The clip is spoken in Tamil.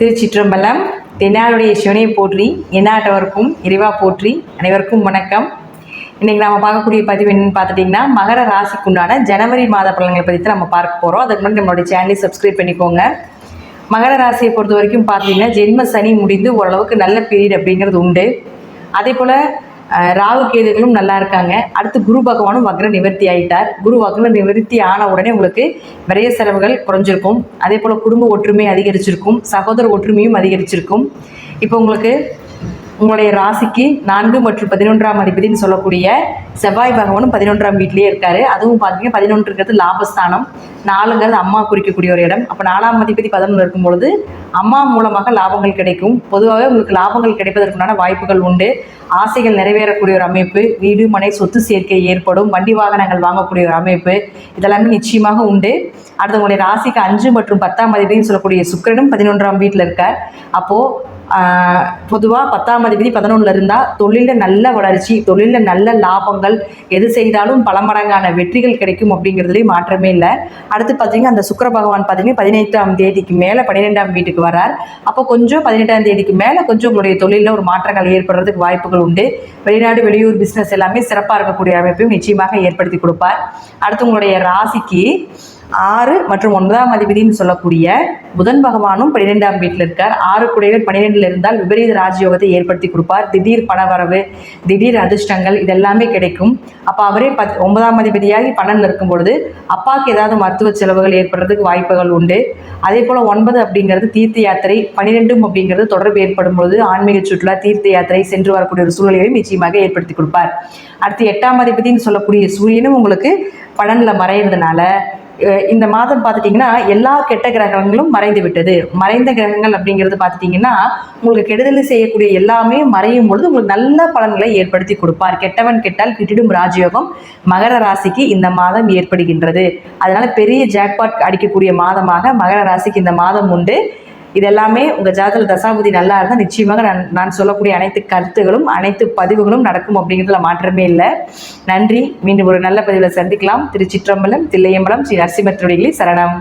திருச்சிற்றம்பலம் தென்னாளுடைய சிவனையை போற்றி என்னாட்டவருக்கும் இறைவா போற்றி அனைவருக்கும் வணக்கம். இன்னைக்கு நம்ம பார்க்கக்கூடிய பதிவு என்னன்னு பார்த்துட்டிங்கன்னா மகர ராசிக்குண்டான ஜனவரி மாத பலன்களை பற்றி தான் நம்ம பார்க்க போகிறோம் அதுக்கு முன்னாடி நம்மளுடைய சேனலை சப்ஸ்கிரைப் பண்ணிக்கோங்க. மகர ராசியை பொறுத்த வரைக்கும் பார்த்தீங்கன்னா ஜென்ம சனி முடிந்து ஓரளவுக்கு நல்ல பீரியட் அப்படிங்கிறது உண்டு. அதே போல் ராகு கேதுகளும் நல்லா இருக்காங்க. அடுத்து குரு பகவானும் வக்ர நிவர்த்தி ஆயிட்டார். குரு வக்ர நிவர்த்தி ஆன உடனே உங்களுக்கு விரைய செலவுகள் குறைஞ்சிருக்கும். அதே போல் குடும்ப ஒற்றுமை அதிகரிச்சிருக்கும். சகோதர ஒற்றுமையும் அதிகரிச்சிருக்கும். இப்போ உங்களுக்கு உங்களுடைய ராசிக்கு நான்கு மற்றும் பதினொன்றாம் அதிபதினு சொல்லக்கூடிய செவ்வாய் பகவானும் பதினொன்றாம் வீட்டிலேயே இருக்காரு. அதுவும் பார்த்தீங்கன்னா பதினொன்றுங்கிறது லாபஸ்தானம் நாலுங்கிறது அம்மா குறிக்கக்கூடிய ஒரு இடம். அப்போ நாலாம் அதிபதி பதினொன்று இருக்கும் பொழுது அம்மா மூலமாக லாபங்கள் கிடைக்கும். பொதுவாகவே உங்களுக்கு லாபங்கள் கிடைப்பதற்குண்டான வாய்ப்புகள் உண்டு. ஆசைகள் நிறைவேறக்கூடிய ஒரு அமைப்பு. வீடு மனை சொத்து சேர்க்கை ஏற்படும். வண்டி வாகனங்கள் வாங்கக்கூடிய ஒரு அமைப்பு. இதெல்லாமே நிச்சயமாக உண்டு. அடுத்து உங்களுடைய ராசிக்கு அஞ்சு மற்றும் பத்தாம் அதிபதினு சொல்லக்கூடிய சுக்கிரனும் பதினொன்றாம் வீட்டில் இருக்கார். அப்போது பொதுவாக பத்தாம் அதிபதி பதினொன்றில் இருந்தால் தொழிலில் நல்ல வளர்ச்சி தொழிலில் நல்ல லாபங்கள் எது செய்தாலும் பல மடங்கான வெற்றிகள் கிடைக்கும் அப்படிங்கிறதுலேயும் மாற்றமே இல்லை. அடுத்து பார்த்தீங்கன்னா அந்த சுக்கிர பகவான் பார்த்தீங்கன்னா பதினெட்டாம் தேதிக்கு மேலே பன்னிரெண்டாம் வீட்டுக்கு வரார். அப்போ கொஞ்சம் பதினெட்டாம் தேதிக்கு மேலே கொஞ்சம் உங்களுடைய தொழிலில் ஒரு மாற்றங்கள் ஏற்படுறதுக்கு வாய்ப்புகள் உண்டு. வெளிநாடு வெளியூர் பிஸ்னஸ் எல்லாமே சிறப்பாக இருக்கக்கூடிய அமைப்பையும் நிச்சயமாக ஏற்படுத்தி கொடுப்பார். அடுத்து உங்களுடைய ராசிக்கு ஆறு மற்றும் ஒன்பதாம் அதிபதினு சொல்லக்கூடிய புதன் பகவானும் பன்னிரெண்டாம் வீட்டில் இருக்கார். ஆறு குடையவர் பன்னிரெண்டில் இருந்தால் விபரீத ராஜயோகத்தை ஏற்படுத்தி கொடுப்பார். திடீர் பணவரவு திடீர் அதிர்ஷ்டங்கள் இதெல்லாமே கிடைக்கும். அப்போ அவரே பத் ஒன்பதாம் அதிபதியாகி பன்னெண்டில் இருக்கும் பொழுது அப்பாவுக்கு ஏதாவது மருத்துவ செலவுகள் ஏற்படுறதுக்கு வாய்ப்புகள் உண்டு. அதே போல் ஒன்பது அப்படிங்கிறது தீர்த்த யாத்திரை பன்னிரெண்டும் அப்படிங்கிறது தொடர்பு ஏற்படும் பொழுது ஆன்மீக சுற்றுலா தீர்த்த யாத்திரை சென்று வரக்கூடிய ஒரு சூழ்நிலையை நிச்சயமாக ஏற்படுத்தி கொடுப்பார். அடுத்து எட்டாம் அதிபதினு சொல்லக்கூடிய சூரியனும் உங்களுக்கு பலனில் மறையிறதுனால இந்த மாதம் பார்த்துட்டிங்கன்னா எல்லா கெட்ட கிரகங்களும் மறைந்து விட்டது. மறைந்த கிரகங்கள் அப்படிங்கிறது பார்த்துட்டிங்கன்னா உங்களுக்கு கெடுதல் செய்யக்கூடிய எல்லாமே மறையும் பொழுது உங்களுக்கு நல்ல பலன்களை ஏற்படுத்தி கொடுப்பார். கெட்டவன் கெட்டால் கிட்டிடும் ராஜயோகம் மகர ராசிக்கு இந்த மாதம் ஏற்படுகின்றது. அதனால் பெரிய ஜாக்பாட் அடிக்கக்கூடிய மாதமாக மகர ராசிக்கு இந்த மாதம் உண்டு. இதெல்லாமே உங்கள் ஜாதகத்தில் தசாபதி நல்லா இருந்தால் நிச்சயமாக நான் நான் சொல்லக்கூடிய அனைத்து கருத்துகளும் அனைத்து பதிவுகளும் நடக்கும் அப்படிங்கிறதுல மாற்றமே இல்லை. நன்றி. மீண்டும் ஒரு நல்ல பதிவில் சந்திக்கலாம். திருச்சிற்றம்பலம் தில்லையம்பலம் ஸ்ரீ நரசிம்மத்துறைகளி சரணம்.